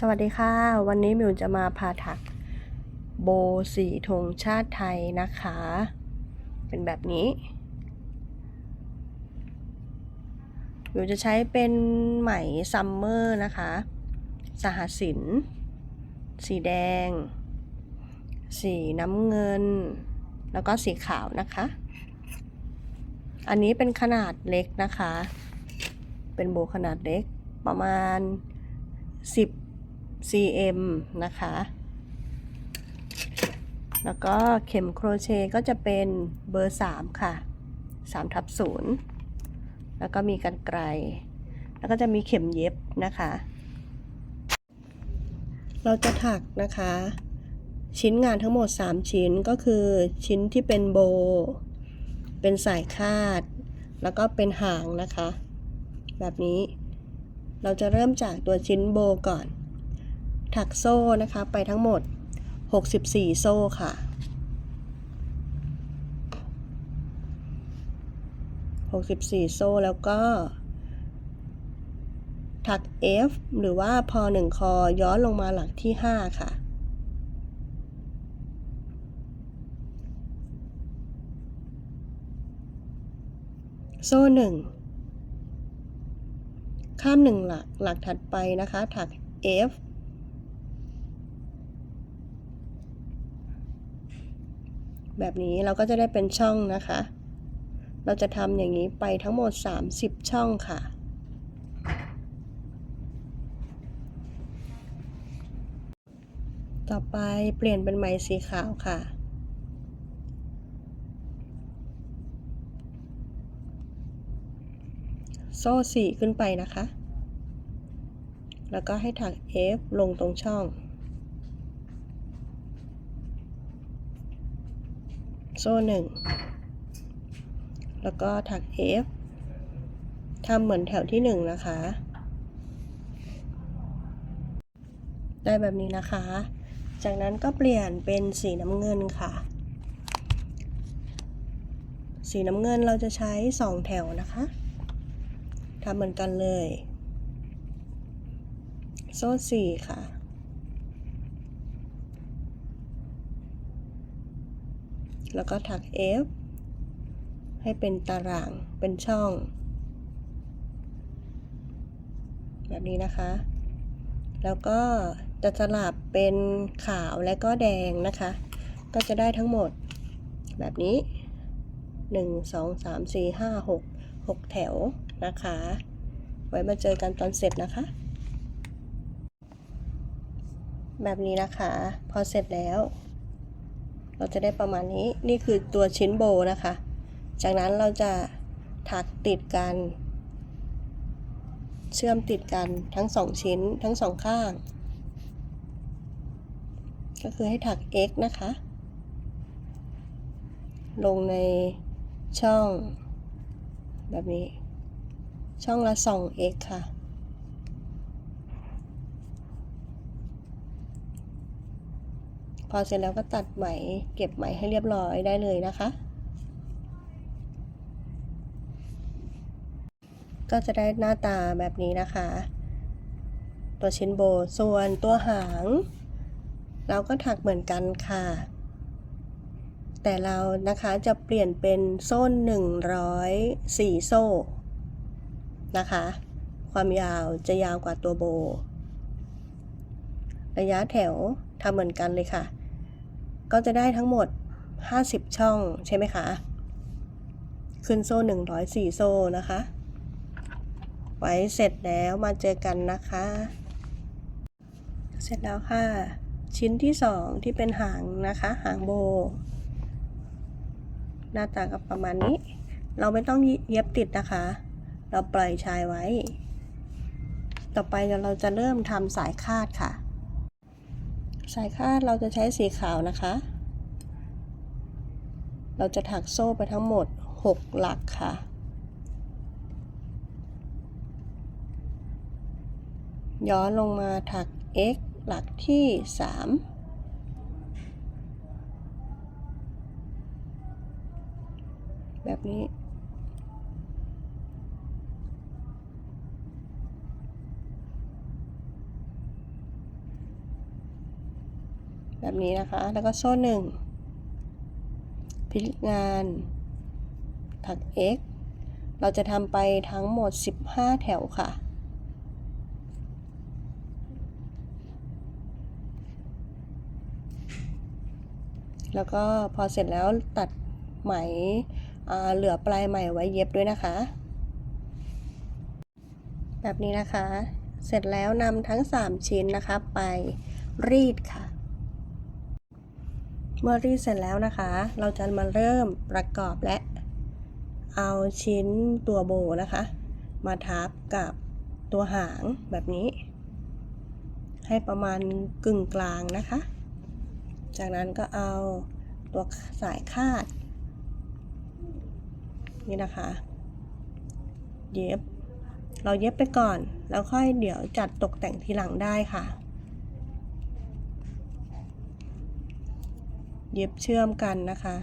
สวัสดีค่ะ วันนี้มิวจะมาพาถักโบสีธงชาติไทยนะคะ เป็นแบบนี้มิวจะใช้เป็นไหมซัมเมอร์นะคะ สหสิน สีแดง สีน้ำเงิน แล้วก็สีขาวนะคะ อันนี้เป็นขนาดเล็กนะคะ เป็นโบขนาดเล็กประมาณ 10 cm นะคะ แล้วก็เข็มโครเชต์ก็จะเป็นเบอร์ 3 ค่ะ3ทับ0แล้วก็มีกันไกล แล้วก็จะมีเข็มเย็บนะคะ เราจะถักนะคะ ชิ้นงานทั้งหมด 3 ชิ้นก็คือชิ้นที่เป็นโบ เป็นสายคาด แล้วก็เป็นหางนะคะ แบบนี้เราจะเริ่มจากตัวชิ้นโบก่อน ถักโซ่นะคะไปทั้งหมด 64 โซ่ค่ะ 64 โซ่แล้วก็ ถัก F หรือว่าพอหนึ่งคอย้อนลงมาหลักที่ 5 ค่ะโซ่หนึ่งข้ามหนึ่งหลักหลักถัดไปนะคะ ถัก F แบบนี้เราก็จะได้เป็นช่องนะคะ เราจะทำอย่างนี้ไปทั้งหมด 30 ช่องค่ะ ต่อไปเปลี่ยนเป็นไหมสีขาวค่ะโซ่สี่ขึ้นไปนะคะ แล้วก็ให้ถัก F ลงตรงช่อง โซ่หนึ่งแล้วก็ถัก F ทำเหมือนแถวที่หนึ่งนะคะ ได้แบบนี้นะคะ จากนั้นก็เปลี่ยนเป็นสีน้ำเงินค่ะ สีน้ำเงินเราจะใช้สองแถวนะคะทำเหมือนกันเลย โซ่สี่ค่ะ แล้วก็ถัก F ให้เป็นตารางเป็นช่อง แบบนี้นะคะ แล้วก็จะสลับเป็นขาวและก็แดงนะคะ ก็จะได้ทั้งหมดแบบนี้ 1 2 3 4 5 6 6 แถวนะคะ ไว้มาเจอกันตอนเสร็จนะคะ แบบนี้นะคะ พอเสร็จแล้ว เราจะได้ประมาณนี้นี่คือตัวชิ้นโบนะคะ จากนั้นเราจะถักติดกัน เชื่อมติดกันทั้งสองชิ้นทั้งสองข้าง ก็คือให้ถัก x นะคะ ลงในช่อง แบบนี้ ช่องละ 2x ค่ะ อเสร็จแล้วก็ตัดไหมเก็บไหมให้เรียบร้อยได้เลยนะคะ ก็จะได้หน้าตาแบบนี้นะคะ ตัวชิ้นโบส่วนตัวหาง เราก็ถักเหมือนกันค่ะ แต่เรานะคะจะเปลี่ยนเป็นโซ่104โซ่นะคะ ความยาวจะยาวกว่าตัวโบ ระยะแถวทำเหมือนกันเลยค่ะ ก็จะได้ทั้งหมด 50 ช่องใช่ไหมคะ ขึ้นโซ่ 104 โซ่นะคะ ไว้เสร็จแล้วมาเจอกันนะคะ เสร็จแล้วค่ะ ชิ้นที่ 2 ที่เป็นหางนะคะ หางโบ หน้าตาก็ประมาณนี้ เราไม่ต้องเย็บติดนะคะ เราปล่อยชายไว้ ต่อไปเราจะเริ่มทำสายคาดค่ะ สายคาดเราจะใช้สีขาวนะคะ เราจะถักโซ่ไปทั้งหมด 6 หลักค่ะย้อนลงมาถัก x หลักที่ 3 แบบนี้ แบบนี้นะคะ แล้วก็โซ่หนึ่งพลิกงานถัก x เราจะทำไปทั้งหมด 15 แถวค่ะ แล้วก็พอเสร็จแล้วตัดไหมเหลือปลายไหมไว้เย็บด้วยนะคะ แบบนี้นะคะ เสร็จแล้วนำทั้ง 3 ชิ้นนะคะไปรีดค่ะ เมื่อรีดเสร็จแล้วนะคะ เราจะมาเริ่มประกอบและเอาชิ้นตัวโบนะคะ มาทับกับตัวหางแบบนี้ ให้ประมาณกึ่งกลางนะคะ จากนั้นก็เอาตัวสายคาด นี่นะคะ เย็บ เราเย็บไปก่อน แล้วค่อยเดี๋ยวจัดตกแต่งทีหลังได้ค่ะ เย็บเชื่อมกันนะคะ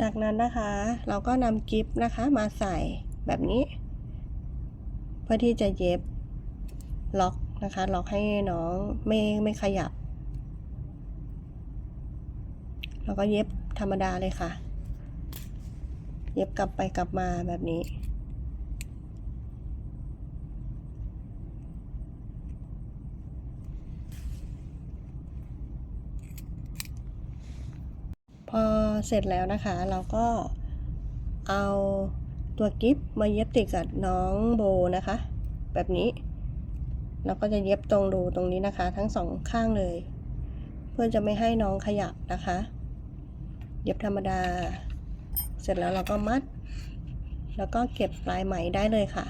จากนั้นนะคะเราก็นำกิฟต์นะคะมาใส่แบบนี้ เพื่อที่จะเย็บล็อกนะคะล็อกให้น้องไม่ไม่ขยับ แล้วก็เย็บธรรมดาเลยค่ะ เย็บกลับไปกลับมาแบบนี้ พอ เสร็จแล้วนะคะ เราก็เอาตัวกิฟมาเย็บติดกับน้องโบนะคะ แบบนี้ เราก็จะเย็บตรงรูตรงนี้นะคะ ทั้งสองข้างเลย เพื่อจะไม่ให้น้องขยับนะคะ เย็บธรรมดา เสร็จแล้วเราก็มัด แล้วก็เก็บปลายไหมได้เลยค่ะ